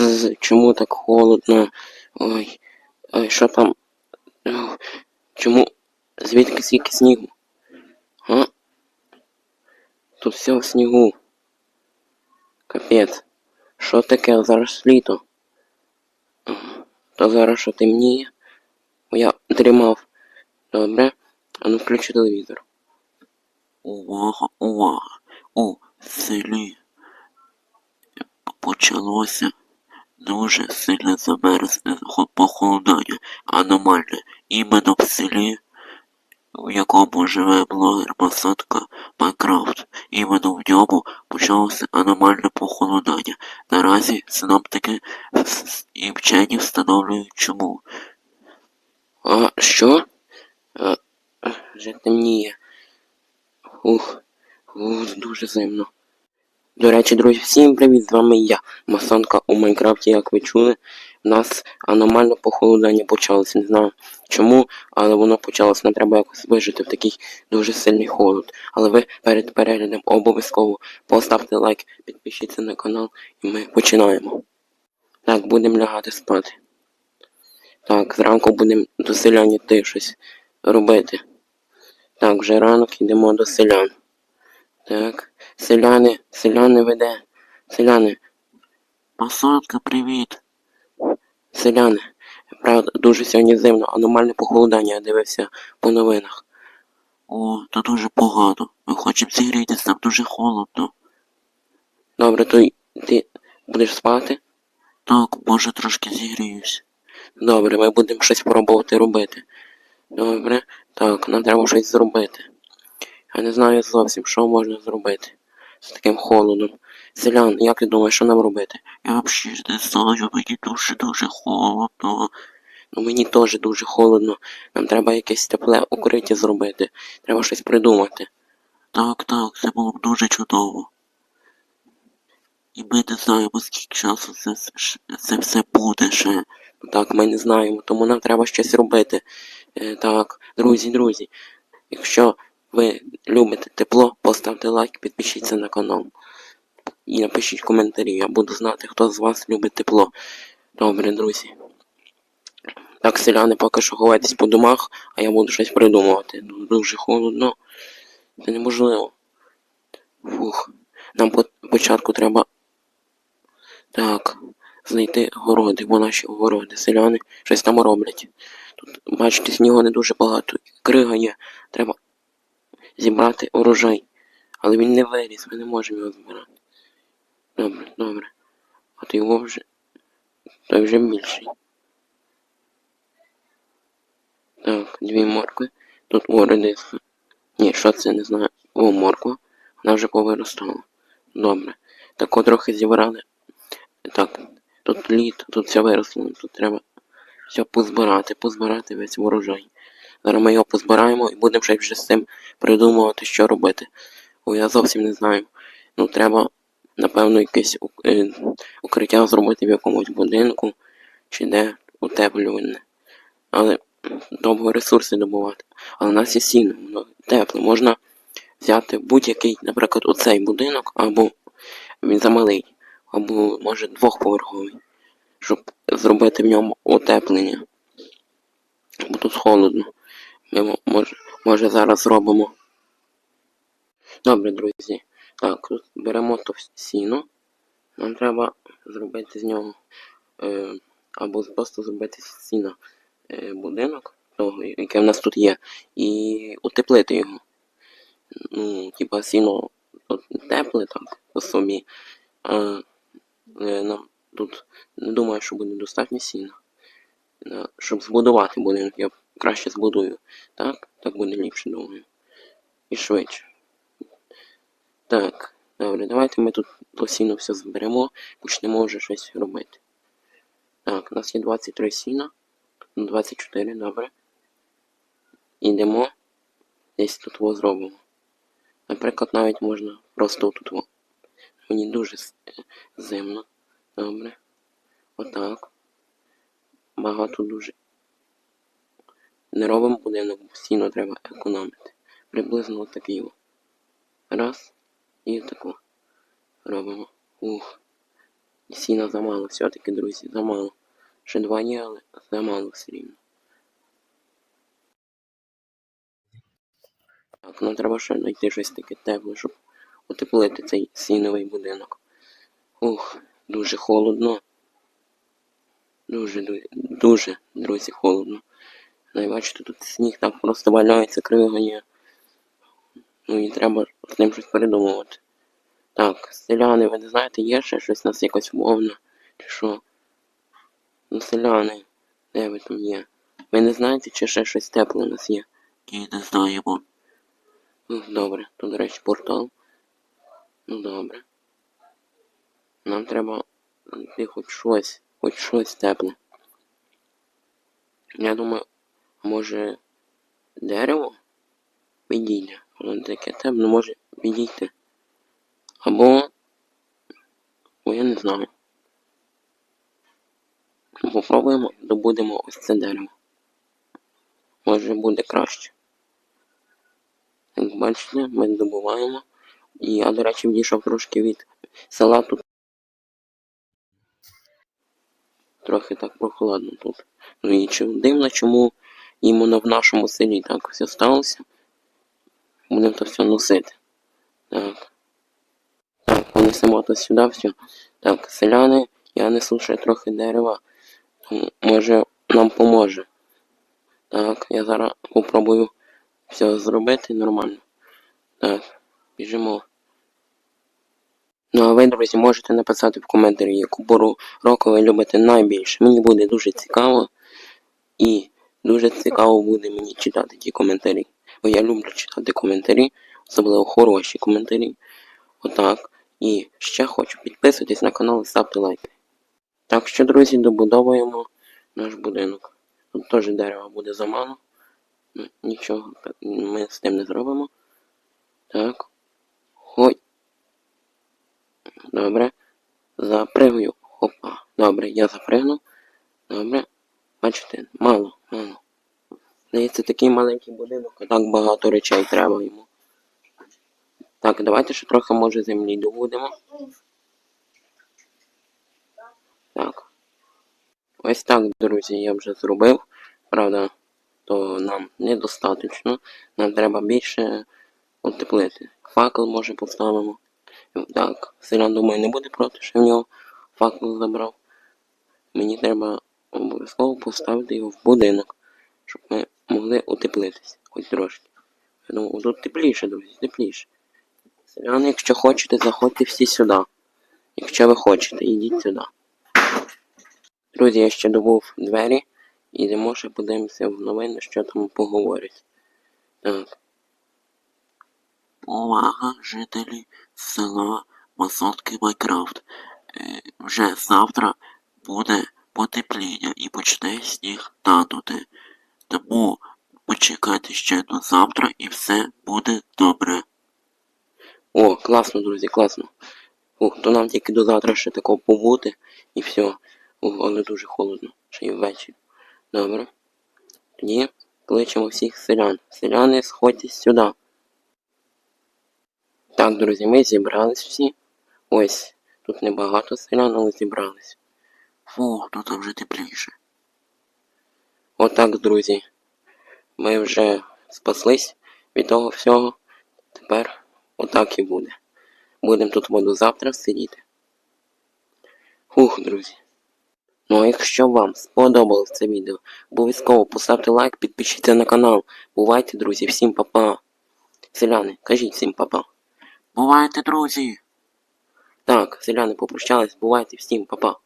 Чому так холодно? Ой, ой, що там? Чому? Звідки стільки снігу? А? Тут все в снігу. Капець. Що таке? Зараз літо. То зараз що темніє? Я дрімав. Добре. А ну включи телевізор. Увага, увага! У селі почалося дуже сильне замерзне похолодання, аномальне. Іменно в селі, в якому живе блогер Масатка Майнкрафт. Іменно в ньому почалося аномальне похолодання. Наразі синоптики і вчені встановлюють чому. А що? Вже темніє. Ух, ух, дуже зимно. До речі, друзі, всім привіт! З вами я, Масонка у Майнкрафті, як ви чули. У нас аномальне похолодання почалося. Не знаю чому, але воно почалося. Нам треба якось вижити в такий дуже сильний холод. Але ви перед переглядом обов'язково поставте лайк, підпишіться на канал і ми починаємо. Так, будемо лягати спати. Так, зранку будемо до селян йти щось робити. Так, вже ранок йдемо до селян. Так, селяни, селяни веде. Селяни, Масатка, привіт! селяни. Правда, дуже сьогодні зимно, аномальне похолодання, я дивився по новинах. О, то дуже погано. Ми хочемо зігрітися, нам дуже холодно. Добре, то й ти будеш спати? Так, може трошки зігріюсь. Добре, ми будемо щось пробувати робити. Добре, так, нам треба щось зробити. Я не знаю зовсім, що можна зробити з таким холодом. Селян, як ти думаєш, що нам робити? Я взагалі не знаю, мені дуже-дуже холодно. Ну мені теж дуже холодно. Нам треба якесь тепле укриття зробити. Треба щось придумати. Так, так, це було б дуже чудово. І ми не знаємо, скільки часу це, це, все буде ще. Так, ми не знаємо, тому нам треба щось робити. Е, так, друзі, друзі, якщо ви любите тепло, поставте лайк, підпишіться на канал. І напишіть коментарі, я буду знати, хто з вас любить тепло. Добре, друзі. Так, селяни, поки що ховайтесь по домах, а я буду щось придумувати. Ну, Дуже холодно. Це неможливо. Фух. Нам по- спочатку треба. Так. Знайти городи, бо наші городи, селяни щось там роблять. Тут, бачите, снігу не дуже багато. Крига є. Треба зібрати урожай. Але він не виріс, ми не можемо його збирати. Добре, добре. А то його вже. Той вже більший. Так, дві моркви. Тут редиска. Ні, що це, не знаю. О, морква. Вона вже повиростала. Добре. Так от трохи зібрали. Так, тут лід, тут все виросло, тут треба все позбирати, позбирати весь урожай. Зараз ми його позбираємо і будемо ще вже з цим придумувати, що робити. Бо я зовсім не знаю. Ну, треба, напевно, якесь е, укриття зробити в якомусь будинку, чи де утеплювальне. Але довго ресурси добувати. Але у нас є сіно, воно тепле. Можна взяти будь-який, наприклад, оцей будинок, або він замалий, або може двохповерховий, щоб зробити в ньому утеплення. Бо тут холодно. Ми мо- може, може зараз зробимо. Добре, друзі. Так, тут беремо то сіно. Нам треба зробити з нього е, або просто зробити з сіна е, будинок, того, яке в нас тут є, і утеплити його. Ну, типа сіно тепле так по собі. А е, нам тут не думаю, що буде достатньо сіна. Е, Щоб збудувати будинок, я краще збудую. Так? Так буде ліпше, думаю. І швидше. Так, добре, давайте ми тут то сіно все зберемо, почнемо вже щось робити. Так, у нас є 23 сіна. Ну, 24, добре. Ідемо. Десь тут во зробимо. Наприклад, навіть можна просто тут во. Мені дуже зимно. Добре. Отак. Багато дуже. Не робимо будинок, бо сіно треба економити. Приблизно отакий. о. Раз. І таку. Робимо. Ух. Сіна замало, все-таки, друзі, замало. Ще два є, але замало все рівно. Так, нам треба ще знайти щось таке тепле, щоб утеплити цей сіновий будинок. Ух, дуже холодно. Дуже, ду- дуже, друзі, холодно. Ну і бачите, тут сніг так просто валяється, крига. Ну і треба з ним щось передумувати. Так, селяни, ви не знаєте, є ще щось у нас якось вовна? Чи що? Ну, селяни, де ви там є? Ви не знаєте, чи ще щось тепле у нас є? І не знаємо. Ну, добре, то, до речі, портал. Ну, добре. Нам треба знайти хоч щось, хоч щось тепле. Я думаю, може дерево підійде. Воно таке темне може підійти. Або. О, я не знаю. Попробуємо, добудемо ось це дерево. Може буде краще. Як бачите, ми добуваємо. І я, до речі, відійшов трошки від села тут. Трохи так прохладно тут. Ну і чи дивно, чому іменно в нашому селі так все сталося. Будемо то все носити. Так. Так, понесемо то сюди все. Так, селяни, я несу ще трохи дерева. Може нам поможе. Так, я зараз попробую все зробити нормально. Так, біжимо. Ну а ви, друзі, можете написати в коментарі, яку пору року ви любите найбільше. Мені буде дуже цікаво. І дуже цікаво буде мені читати ті коментарі. Бо я люблю читати коментарі, особливо хороші коментарі. Отак. І ще хочу підписуйтесь на канал і ставте лайки. Так що, друзі, добудовуємо наш будинок. Тут теж дерева буде замало. Ну, нічого, ми з тим не зробимо. Так. Ой. Добре. Запригую. Опа. Добре, я запригнув. Добре. Бачите, мало, мало. Здається, такий маленький будинок, а так багато речей треба йому. Так, давайте ще трохи може землі добудемо. Так. Ось так, друзі, я вже зробив. Правда, то нам недостатньо. Нам треба більше утеплити. Факел може поставимо. Так, селян, думаю, не буде проти, що в нього факел забрав. Мені треба обов'язково поставити його в будинок, щоб ми могли утеплитись хоч трошки. Я думаю, тут тепліше, друзі, тепліше. Селяни, якщо хочете, заходьте всі сюди. Якщо ви хочете, йдіть сюди. Друзі, я ще добув двері. Ідемо ще подивимося в новини, що там поговорять. Так. Увага, жителі села Масотки Майкрафт. Е, вже завтра буде потепління і почне сніг танути. Тому почекайте ще до завтра і все буде добре. О, класно, друзі, класно. Ух, то нам тільки до завтра ще такого побути і все. Ух, але дуже холодно. Ще й ввечері. Добре. Тоді кличемо всіх селян. Селяни, сходьтесь сюди. Так, друзі, ми зібрались всі. Ось, тут небагато селян, але зібрались. Фу, ну там вже тепліше. Отак, друзі. Ми вже спаслись від того всього. Тепер отак і буде. Будемо тут воду завтра сидіти. Фух, друзі. Ну а якщо вам сподобалось це відео, обов'язково поставте лайк, підпишіться на канал. Бувайте, друзі, всім па-па. Селяни, кажіть всім па-па. Бувайте, друзі! Так, селяни попрощались, бувайте всім па-па.